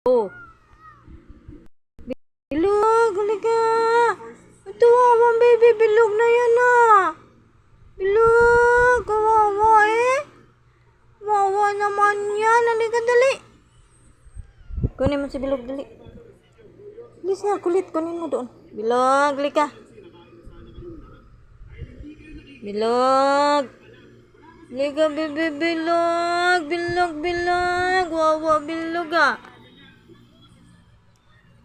Bilog, halika. Ito, awang baby, bilog na yan ah. Bilog, kawawa eh. Wawa naman yan. Halika, dali. Kunin mo si Bilog, dali. Bilis na, kulit. Kunin mo doon. Bilog, halika. Bilog. Halika, bebe, bilog. Bilog, bilog. Wawa, bilog ah.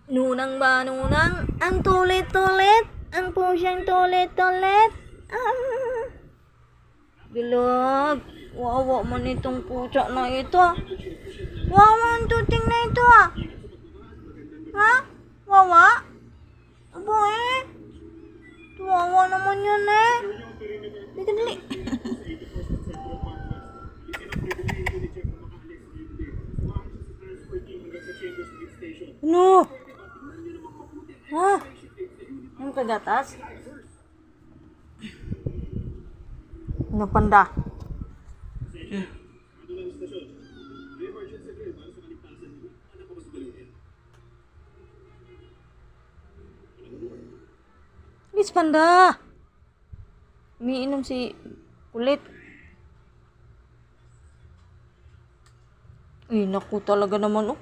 Nunang ba, nunang? Ang tulit-tulit. Ang pusyang tulit-tulit. Ah. Bilog. Wawa man itong pusa na ito. Wawa ang tuting na ito ah. Ha? Wawa? Abo eh. Wawa naman yun eh. Dito dali. Ano? Ha? Yung kagatas? Ano panda? Miss Panda! Umiinom si kulit. Ay, naku talaga naman, oh.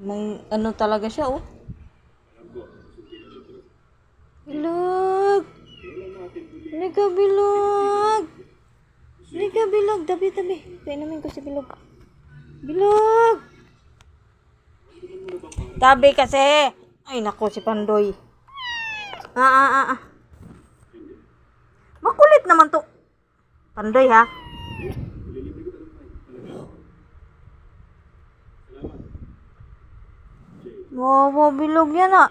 Mang, ano talaga siya, oh. Bilog! Halika, bilog! Halika, bilog. Tabi, tabi. Painumin ko si bilog. Bilog! Tabi kasi! Ay, naku, si Pandoy. Ah, ah, ah, ah. Makulit naman to. Pandoy, ha? Wow, bilog yan ah.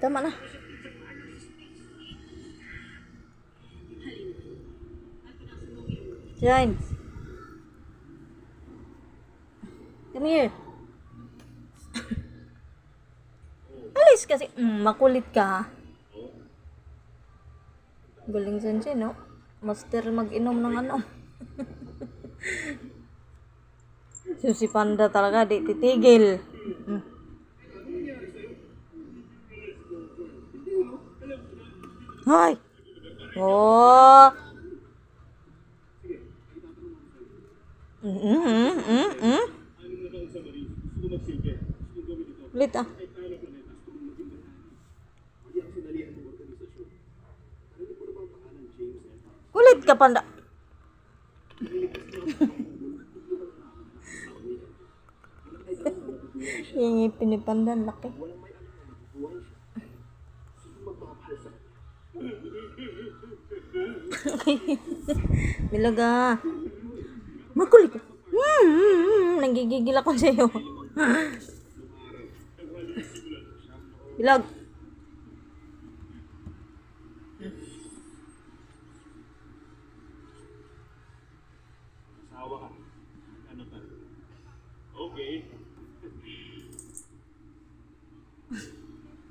Tama na. James. Come here. Alis kasi. Mm, makulit ka. Galing siya, no? Master mag-inom ng ano. so, si Panda talaga di titigil. Mm. Hoy! Oh! Mm mm mm mm. Ulit. Kulit ka panda. Yung ngipin ni laki. Bilaga. Makulit ka. Hmm, hmm, hmm. Nagigigil ako sa'yo. Bilag. Asawa ka. Ano ka? Okay.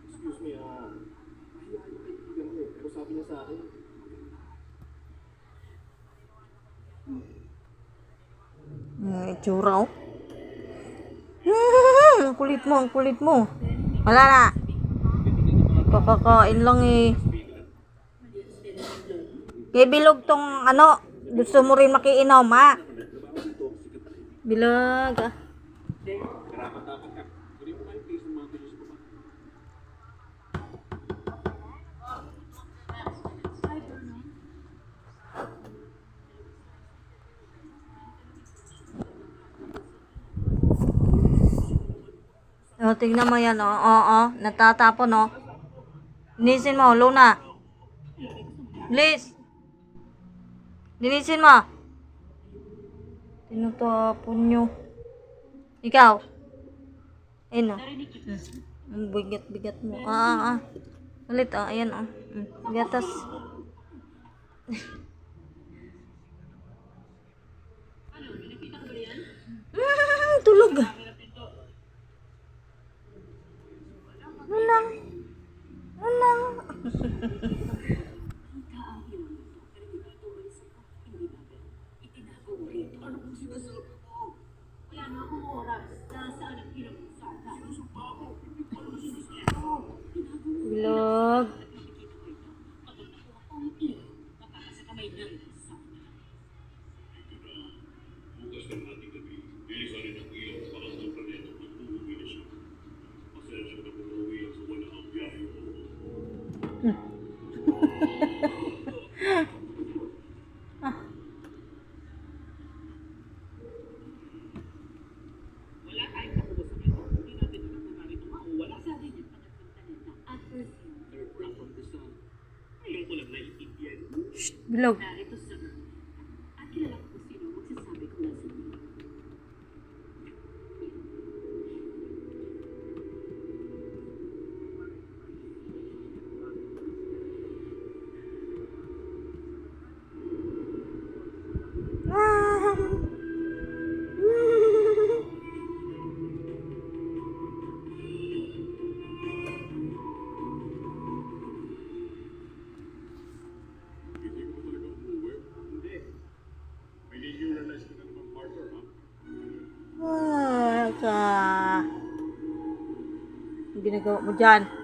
Excuse me, ah. Ay, ay, kaibigan ko eh. Pero sabi niya sa akin, Ang itsura oh. Hmm, ang kulit mo, ang kulit mo. Wala na. Kakakain lang eh. Kay bilog tong ano, gusto mo rin makiinom ha? Bilog ah. Oh, tignan mo yan, oh. Oo, oh, natatapon, oh. Linisin mo, Luna. Please. Linisin mo. Tinutapon nyo. Ikaw. Ayun o. Hmm. Ang bigat-bigat mo. Ah, ah, ah. Ulit ah, ayan ah. Hmm. Gatas. Ah, tulog. Unang. Unang. Look, ginagawa mo dyan?